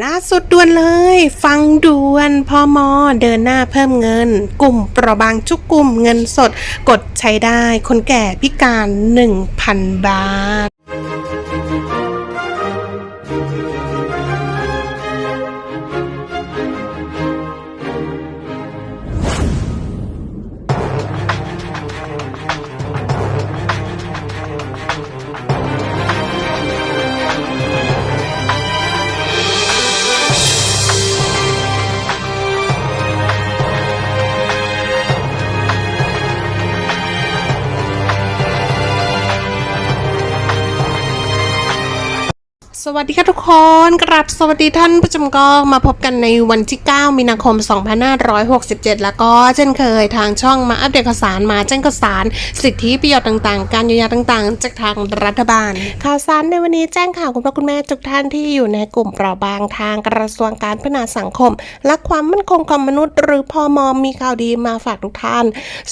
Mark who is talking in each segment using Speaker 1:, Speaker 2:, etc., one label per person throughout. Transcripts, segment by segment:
Speaker 1: ล่าสุดด่วนเลย ฟังด่วนพอมอเดินหน้าเพิ่มเงิน กลุ่มเปราะบางทุกกลุ่มเงินสด กดใช้ได้คนแก่พิการ 1,000 บาท สวัสดีค่ะทุกคนกราบสวัสดีท่านผู้ชมก็มาพบกันในวันที่ 9 มีนาคม 2567 แล้วก็เช่นเคยทางช่องมาอัปเดตข่าวสารมาแจ้งข่าวสาร สิทธิประโยชน์ต่างๆ การเยียวยาต่างๆ จากทางรัฐบาล ข่าวสารในวันนี้แจ้งข่าวคุณพ่อคุณแม่ทุกท่านที่อยู่ในกลุ่มเปราะบางทางกระทรวงการพัฒนาสังคม และความมั่นคงของมนุษย์ หรือพอมมีข่าวดีมาฝากทุกท่าน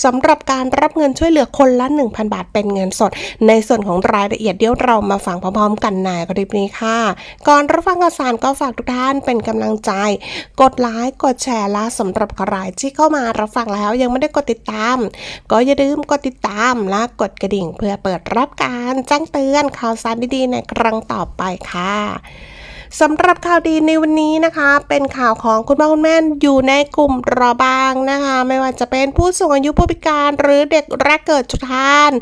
Speaker 1: สำหรับการรับเงินช่วยเหลือคนละ 1,000 บาทเป็นเงินสด ในส่วนของรายละเอียดเดี๋ยวเรามาฟังพร้อมๆ กันในคลิปนี้ค่ะก่อนรับฟังข่าวสารก็ฝากทุกท่านเป็นกำลังใจ กดไลค์กดแชร์และสำหรับใครที่เข้ามารับฟังแล้วยังไม่ได้กดติดตาม ก็อย่าลืมกดติดตามและกดกระดิ่งเพื่อเปิดรับการแจ้งเตือนข่าวสารดีๆในครั้งต่อไปค่ะ สำหรับข่าวดีในวันนี้นะคะ เป็นข่าวของคุณพ่อคุณแม่อยู่ในกลุ่มระบางนะคะ ไม่ว่าจะเป็นผู้สูงอายุผู้พิการหรือเด็กแรกเกิดทุกท่าน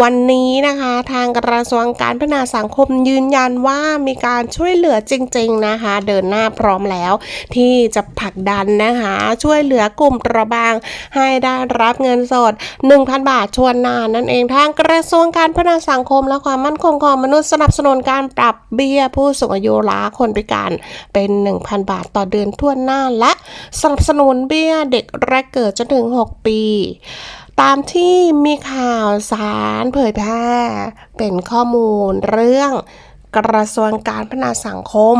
Speaker 1: วันนี้นะคะ ทางกระทรวงการพัฒนาสังคมยืนยันว่ามีการช่วยเหลือจริง ๆนะคะ เดินหน้าพร้อมแล้ว ที่จะผลักดันนะคะ ช่วยเหลือกลุ่มระบางให้ได้รับเงินสด 1,000 บาทชวนนานนั่นเองทางกระทรวงการพัฒนาสังคมและความมั่นคงของมนุษย์สนับสนุนการปรับเบี้ยผู้สูงอายุและคนพิการเป็น 1,000 บาทต่อเดือนทั่วหน้าและสนับสนุนเบี้ยเด็กแรกเกิดจนถึง 6 ปีตามที่มีข่าวสารเผยแพร่ เป็นข้อมูลเรื่องกระทรวงการพัฒนาสังคม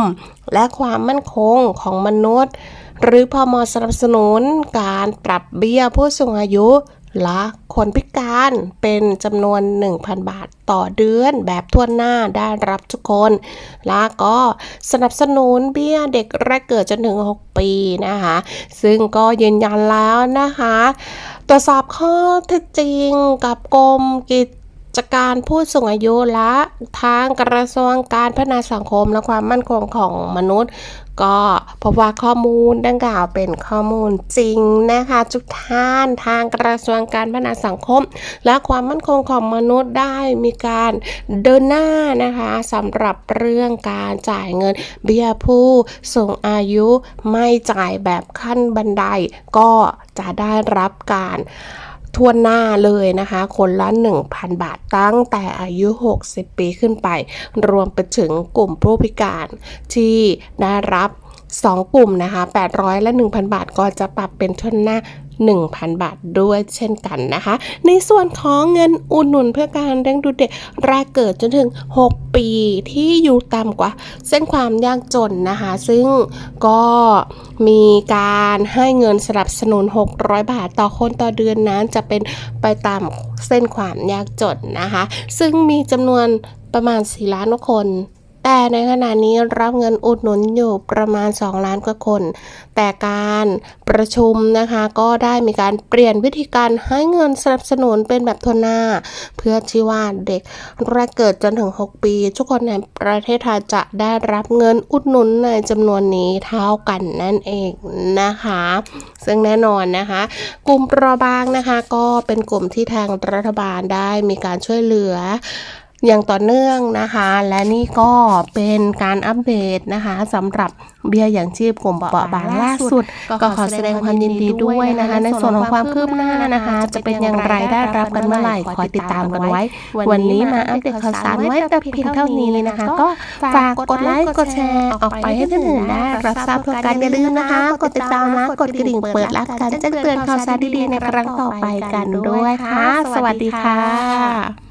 Speaker 1: และความมั่นคงของมนุษย์ หรือพอมสนับสนุนการปรับเบี้ยผู้สูงอายุ ละคนพิการเป็นจำนวน 1,000 บาทต่อเดือนแบบทั่วหน้าได้รับทุกคน และก็สนับสนุนเบี้ยเด็กแรกเกิดจนถึง 6 ปีนะคะ ซึ่งก็ยืนยันแล้วนะคะ ตรวจสอบข้อเท็จจริงกับกรมกิจ การผู้สูงอายุและทางกระทรวงการพัฒนาสังคมและความมั่นคงของมนุษย์ ก็พบว่าข้อมูลดังกล่าวเป็นข้อมูลจริงนะคะทุกท่านทางกระทรวงการพัฒนาสังคม และความมั่นคงของมนุษย์ได้มีการเดินหน้านะคะสำหรับเรื่องการจ่ายเงิน เบี้ยผู้สูงอายุไม่จ่ายแบบขั้นบันไดก็จะได้รับการ ทั่วหน้าเลยนะคะ คนละ 1,000 บาทตั้งแต่อายุ 60 ปีขึ้นไป รวมไปถึงกลุ่มผู้พิการที่ได้รับ 2 กลุ่มนะคะ 800 และ 1,000 บาท ก็จะปรับเป็นทุนหน้า 1,000 บาทด้วยเช่นกันนะคะ ในส่วนของเงินอุดหนุนเพื่อการเลี้ยงดูเด็กแรกเกิดจนถึง 6 ปีที่อยู่ต่ำกว่า เส้นความยากจนนะคะ ซึ่งก็มีการให้เงินสนับสนุน 600 บาทต่อคนต่อเดือนนั้นจะเป็นไปตามเส้นความยากจนนะคะ ซึ่งมีจำนวนประมาณ 4 ล้านคน แต่ในขณะนี้รับเงินอุดหนุนอยู่ประมาณ 2 ล้านกว่าคน แต่การประชุมนะคะก็ได้มีการเปลี่ยนวิธีการให้เงินสนับสนุนเป็นแบบทั่วหน้า เพื่อที่ว่าเด็กแรกเกิดจนถึง 6 ปี ทุกคนในประเทศไทยจะได้รับเงินอุดหนุนในจำนวนนี้เท่ากันนั่นเองนะคะ ซึ่งแน่นอนนะคะ กลุ่มเปราะบางนะคะก็เป็นกลุ่มที่ทางรัฐบาลได้มีการช่วยเหลือ อย่างต่อเนื่องนะคะ และนี่ก็เป็นการอัปเดตนะคะสำหรับเบี้ยอย่างชีพกลุ่มเปราะบางล่าสุด ก็ขอแสดงความยินดีด้วยนะคะ ในส่วนของความคืบหน้านะคะ จะเป็นอย่างไรได้รับกันเมื่อไหร่คอยติดตามกันไว้ วันนี้มาอัปเดตข่าวสารไว้แต่เพียงเท่านี้นะคะ ก็ฝากกดไลค์กดแชร์ออกไปให้ท่านอื่นได้รับทราบทั่วกันอย่าลืมนะคะ กดติดตามและกดกระดิ่งเปิดรับการแจ้งเตือนข่าวสารดีๆในครั้งต่อไปกันด้วยค่ะ สวัสดีค่ะ